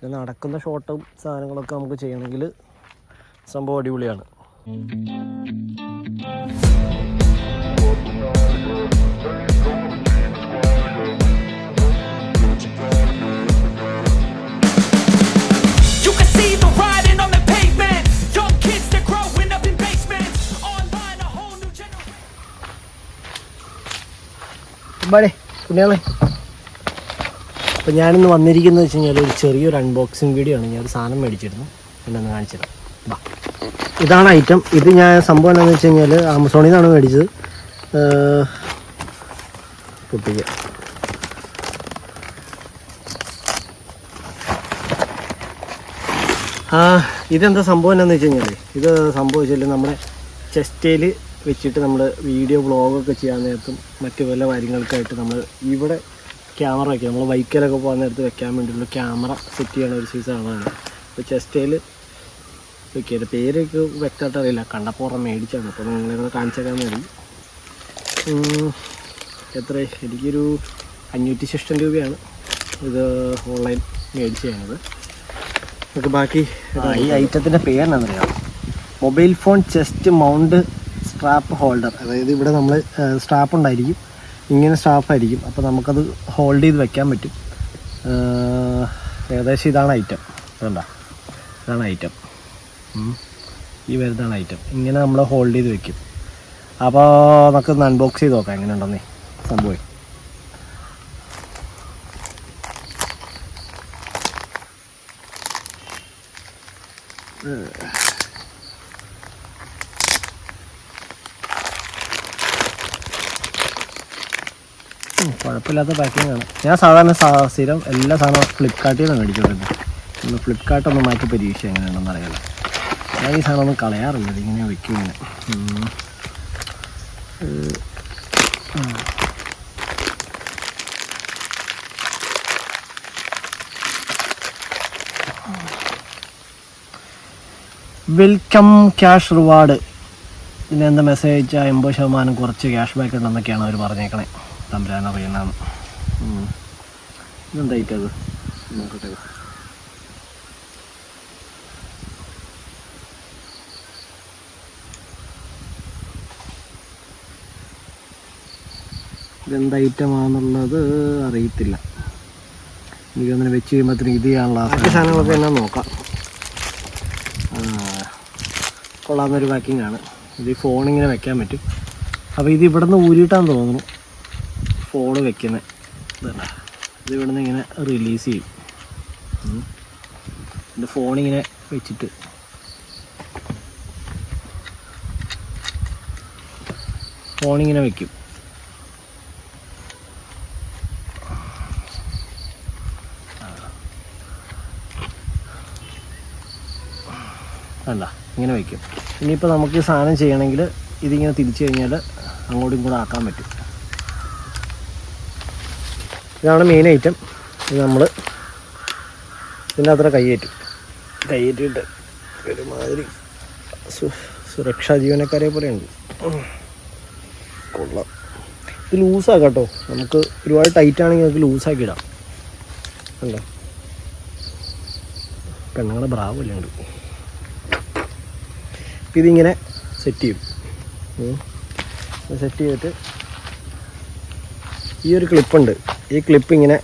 പിന്നെ നടക്കുന്ന ഷോട്ടും സാധനങ്ങളൊക്കെ നമുക്ക് ചെയ്യണമെങ്കിൽ സംഭവം അടിപൊളിയാണ്. ബാഡേ കുഞ്ഞാളേ അപ്പോൾ ഞാനിന്ന് വന്നിരിക്കുന്നത് വെച്ച് കഴിഞ്ഞാൽ ഒരു ചെറിയൊരു അൺബോക്സിങ് വീഡിയോ ആണ്. ഞാൻ ഒരു സാധനം മേടിച്ചിരുന്നു. എന്നൊന്ന് കാണിച്ചു വാ. ഇതാണ് ഐറ്റം ഇത് ഞാൻ സംഭവം എന്താണെന്ന് വെച്ച് കഴിഞ്ഞാൽ ആമസോണിൽ നിന്നാണ് മേടിച്ചത്. ഏഹ്, പൊട്ടിക്കുക ആ ഇതെന്താ സംഭവം എന്താണെന്ന് വെച്ച് കഴിഞ്ഞാൽ ഇത് സംഭവം വെച്ചാൽ നമ്മുടെ ചെസ്റ്റയിൽ വെച്ചിട്ട് നമ്മൾ വീഡിയോ വ്ളോഗൊക്കെ ചെയ്യാൻ നേരത്തും മറ്റു പല കാര്യങ്ങൾക്കായിട്ട് നമ്മൾ ഇവിടെ ക്യാമറ വയ്ക്കുക നമ്മൾ ബൈക്കിലൊക്കെ പോകാൻ നേരത്ത് വെക്കാൻ വേണ്ടിയുള്ള ക്യാമറ സെറ്റ് ചെയ്യണ ഒരു സീസാണ് അപ്പോൾ ചെസ്റ്റയിൽ വെക്കുക പേരൊക്കെ വ്യക്തമായിട്ട് അറിയില്ല. കണ്ടപ്പോൾ ഓർമ്മ മേടിച്ചാണ്. അപ്പോൾ നിങ്ങളെ കാണിച്ചേക്കാൻ മതി എത്ര എനിക്കൊരു അഞ്ഞൂറ്റി ശിഷ്ടം രൂപയാണ് ഇത് ഓൺലൈൻ മേടിച്ച് നമുക്ക് ബാക്കി ഈ ഐറ്റത്തിന്റെ പേരെന്നാണെന്നറിയാം mobile phone chest mount strap holder. അതായത് ഇവിടെ നമ്മൾ സ്ട്രാപ്പ് ഉണ്ടായിരിക്കും. ഇങ്ങനെ സ്റ്റാഫായിരിക്കും. അപ്പോൾ നമുക്കത് ഹോൾഡ് ചെയ്ത് വെക്കാൻ പറ്റും. ഏകദേശം ഇതാണ് ഐറ്റം അതുകൊണ്ടാ ഇതാണ് ഐറ്റം ഈ വരുന്നതാണ് ഐറ്റം ഇങ്ങനെ നമ്മൾ ഹോൾഡ് ചെയ്ത് വെക്കും. അപ്പോൾ നമുക്ക് അൺബോക്സ് ചെയ്ത് നോക്കാം. എങ്ങനെ ഉണ്ടെന്നേ സംഭവം. ഉം, കുഴപ്പമില്ലാത്ത പാക്കിംഗ് ആണ്. ഞാൻ സാധാരണ സ്ഥിരം എല്ലാ സാധനവും ഫ്ലിപ്കാർട്ടിൽ നിന്ന് മേടിച്ചോണ്ടിരുന്നത് ഒന്ന് ഫ്ലിപ്കാർട്ട് ഒന്ന് മാറ്റി പരീക്ഷ എങ്ങനെയാണെന്ന് അറിയില്ല. ഞാൻ ഈ സാധനം ഒന്നും കളയാറില്ല. ഇതിങ്ങനെ വെക്കും ഇങ്ങനെ. വെൽക്കം ക്യാഷ് റിവാർഡ് പിന്നെ എന്താ മെസ്സേജ് അയച്ചാൽ എൺപത് ശതമാനം കുറച്ച് ക്യാഷ് ബാക്ക് ഉണ്ടെന്നൊക്കെയാണ് അവർ പറഞ്ഞേക്കണേ. തമ്പുരാൻ അറിയണമെന്ന് ഇതെന്തായിട്ടത്? നോക്കട്ടെ. ഇതെന്ത് ഐറ്റമാണെന്നുള്ളത് അറിയത്തില്ല. എനിക്ക് അങ്ങനെ വെച്ച് കഴിയുമ്പോഴത്തേന് ഇത് ചെയ്യാനുള്ള ബാക്കി സാധനങ്ങളൊക്കെ എന്നാ നോക്കാം. കൊള്ളാവുന്ന കൊള്ളാവുന്നൊരു പാക്കിംഗ് ആണ്. ഇത് ഇങ്ങനെ വെക്കാൻ പറ്റും. അപ്പോൾ ഇത് ഇവിടെ നിന്ന് ഊരിയിട്ടാന്ന് തോന്നുന്നു. ഫോണ് വെക്കുന്നത് ഇത് ഇവിടെ നിന്ന് ഇങ്ങനെ റിലീസ് ചെയ്യും. എന്റെ ഫോണിങ്ങനെ വെച്ചിട്ട്. ഫോണിങ്ങനെ വെക്കും. അല്ല ഇങ്ങനെ വയ്ക്കും ഇനിയിപ്പോൾ നമുക്ക് സാധനം ചെയ്യണമെങ്കിൽ ഇതിങ്ങനെ തിരിച്ചു കഴിഞ്ഞാൽ അങ്ങോട്ടും ഇങ്ങോട്ടും ആക്കാൻ പറ്റും. ഇതാണ് മെയിൻ ഐറ്റം ഇത് നമ്മൾ ഇതിന്റെ അത്ര കൈയേറ്റും. കൈയേറ്റിട്ട് ഒരുമാതിരി സു- സുരക്ഷാ ജീവനക്കാരെ പോലെ ഉണ്ട്. കൊള്ളാം. ഇത് ലൂസാക്കാം കേട്ടോ നമുക്ക് ഒരുപാട് ടൈറ്റ് ആണെങ്കിൽ നമുക്ക് ലൂസാക്കി ഇടാം. കണ്ടോ? പെണ്ണുങ്ങളെ ബ്രാവല്ലേ ഉണ്ട് ഇതിങ്ങനെ സെറ്റ് ചെയ്യും. സെറ്റ് ചെയ്തിട്ട് ഈ ഒരു ക്ലിപ്പുണ്ട് ഈ ക്ലിപ്പ് ഇങ്ങനെ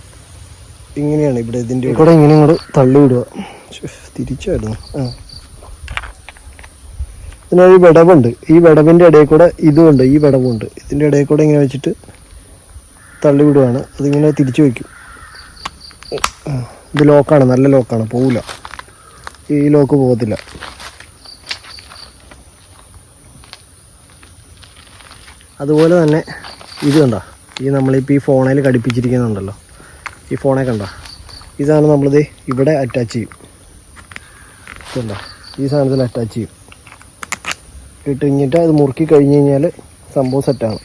ഇങ്ങനെയാണ് ഇവിടെ ഇതിന്റെ കൂടെ ഇങ്ങനെ ഇങ്ങോട്ട് തള്ളി വിടുക. തിരിച്ചായിരുന്നു. ആ. ഇതിനൊരു വിടവുണ്ട്. ഈ വിടവിന്റെ ഇടയിൽ കൂടെ ഇതുമുണ്ട് ഈ വിടവുണ്ട് ഇതിന്റെ ഇടയിൽ കൂടെ ഇങ്ങനെ വെച്ചിട്ട് തള്ളി വിടുവാണ്. അതിങ്ങനെ തിരിച്ചു വയ്ക്കും. ഇത് ലോക്കാണ് നല്ല ലോക്കാണ് പോവില്ല. ഈ ലോക്ക് പോകത്തില്ല. അതുപോലെ തന്നെ ഇത് കണ്ട? ഈ നമ്മളിപ്പോൾ ഈ ഫോണിൽ ഘടിപ്പിച്ചിരിക്കുന്നുണ്ടല്ലോ. ഈ ഫോണെ കണ്ട? ഇതാണ് നമ്മളിത് ഇവിടെ അറ്റാച്ച് ചെയ്യും. കണ്ടോ? ഈ സാധനത്തിൽ അറ്റാച്ച് ചെയ്യും. ഇട്ട് കഴിഞ്ഞിട്ട് അത് മുറുക്കി കഴിഞ്ഞ് കഴിഞ്ഞാൽ സംഭവം സെറ്റാണ്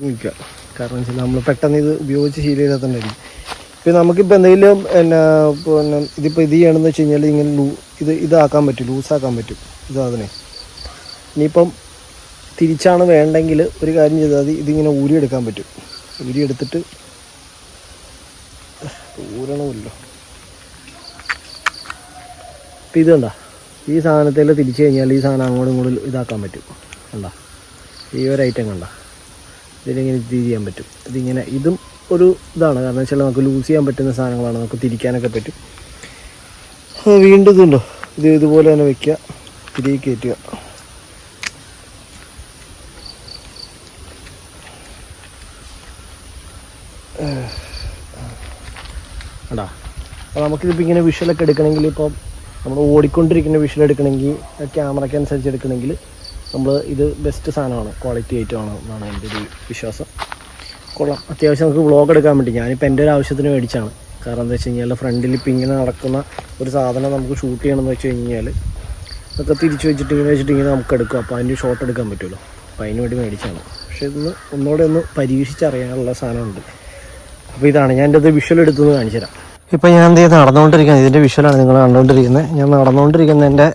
നിൽക്കുക കാരണം വെച്ചാൽ നമ്മൾ പെട്ടെന്ന് ഇത് ഉപയോഗിച്ച് ശീലമില്ലാത്തതായിരിക്കും ഇപ്പം നമുക്കിപ്പോൾ എന്തെങ്കിലും എന്നാ പിന്നെ ഇതിപ്പോൾ ഇത് ചെയ്യണമെന്ന് വെച്ച് കഴിഞ്ഞാൽ ഇങ്ങനെ ലൂ ഇത് ഇതാക്കാൻ പറ്റും ലൂസാക്കാൻ പറ്റും. അതിനെ. ഇനിയിപ്പം തിരിച്ചാണ് വേണ്ടെങ്കിൽ ഒരു കാര്യം ചെയ്താൽ മതി. ഇതിങ്ങനെ ഊരിയെടുക്കാൻ പറ്റും. ഊരിയെടുത്തിട്ട് ഊരണമല്ലോ. അപ്പം ഇത് ഈ സാധനത്തിൽ തിരിച്ചു കഴിഞ്ഞാൽ ഈ സാധനം അങ്ങോട്ടും ഇങ്ങോട്ടും ഇതാക്കാൻ പറ്റും. കണ്ട? ഈ ഒരു ഐറ്റം കണ്ട? ഇതിലിങ്ങനെ ഇത് ചെയ്യാൻ പറ്റും. ഇതിങ്ങനെ ഇതും ഒരു ഇതാണ്. കാരണം വെച്ചാൽ നമുക്ക് ലൂസ് ചെയ്യാൻ പറ്റുന്ന സാധനങ്ങളാണ് നമുക്ക് തിരിക്കാനൊക്കെ പറ്റും. വീണ്ടും ഇതുണ്ടോ? ഇത് ഇതുപോലെ തന്നെ വെക്കുക. തിരികെ കയറ്റുക. കണ്ടാ? അപ്പോൾ നമുക്കിതിപ്പോൾ ഇങ്ങനെ വിഷ്വലൊക്കെ എടുക്കണമെങ്കിൽ ഇപ്പോൾ നമ്മൾ ഓടിക്കൊണ്ടിരിക്കുന്ന വിഷ്വൽ എടുക്കണമെങ്കിൽ ക്യാമറയ്ക്ക് അനുസരിച്ച് എടുക്കണമെങ്കിൽ നമ്മൾ ഇത് ബെസ്റ്റ് സാധനമാണ്. ക്വാളിറ്റി ഐറ്റമാണ് എന്നാണ് എന്റെ ഒരു വിശ്വാസം. കൊള്ളാം. അത്യാവശ്യം നമുക്ക് വ്ളോഗ് എടുക്കാൻ വേണ്ടി ഞാനിപ്പോൾ എന്റെ ഒരു ആവശ്യത്തിന് മേടിച്ചാണ്. കാരണം എന്താ വെച്ച് കഴിഞ്ഞാൽ ഫ്രണ്ടിൽ ഇപ്പം ഇങ്ങനെ നടക്കുന്ന ഒരു സാധനം നമുക്ക് ഷൂട്ട് ചെയ്യണമെന്ന് വെച്ച് കഴിഞ്ഞാൽ അതൊക്കെ തിരിച്ച് വെച്ചിട്ട് ഇങ്ങനെ വെച്ചിട്ട് ഇങ്ങനെ നമുക്ക് എടുക്കും. അപ്പോൾ അതിന്റെ ഷോട്ട് എടുക്കാൻ പറ്റുമല്ലോ. അപ്പോൾ അതിന് വേണ്ടി മേടിച്ചാണ്. പക്ഷേ ഇതൊന്ന് ഒന്നുകൂടെ ഒന്ന് പരീക്ഷിച്ചറിയാനുള്ള സാധനമുണ്ട്. അപ്പോൾ ഇതാണ് ഞാൻ എന്റെ വിഷ്വൽ എടുത്തുനിന്ന് കാണിച്ചു തരാം. ഇപ്പോൾ ഞാൻ എന്ത് ചെയ്ത് നടന്നുകൊണ്ടിരിക്കുന്നത് ഇതിന്റെ വിഷ്വലാണ് നിങ്ങൾ കണ്ടുകൊണ്ടിരിക്കുന്നത്. ഞാൻ നടന്നുകൊണ്ടിരിക്കുന്നതിന്റെ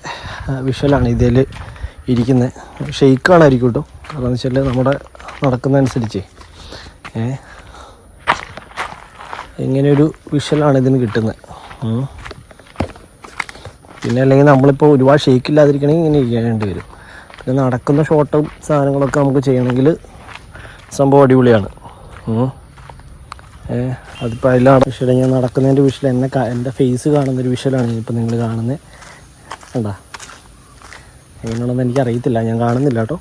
വിഷ്വലാണ് ഇതിൽ ഇരിക്കുന്നത്. ഷെയ്ക്കാണായിരിക്കും കേട്ടോ കാരണം എന്ന് വെച്ചാൽ നമ്മുടെ നടക്കുന്നതനുസരിച്ച് ഏ ഇങ്ങനെയൊരു വിഷ്വലാണ് ഇതിന് കിട്ടുന്നത്. പിന്നെ അല്ലെങ്കിൽ നമ്മളിപ്പോൾ ഒരുപാട് ഷെയ്ക്ക് ഇല്ലാതിരിക്കണമെങ്കിൽ ഇങ്ങനെ ഇരിക്കേണ്ടി വരും. പിന്നെ നടക്കുന്ന ഷോട്ടും സാധനങ്ങളൊക്കെ നമുക്ക് ചെയ്യണമെങ്കിൽ സംഭവം അടിപൊളിയാണ്. അതിപ്പോൾ അതിലാണ് വിഷ്വൽ ഞാൻ നടക്കുന്നതിന്റെ വിഷയം എന്നെ എന്റെ ഫേസ് കാണുന്നൊരു വിഷയമാണ് ഇപ്പോൾ നിങ്ങൾ കാണുന്നത് കണ്ടാ? എങ്ങനെയാണെന്ന് എനിക്ക് അറിയത്തില്ല ഞാൻ കാണുന്നില്ല കേട്ടോ.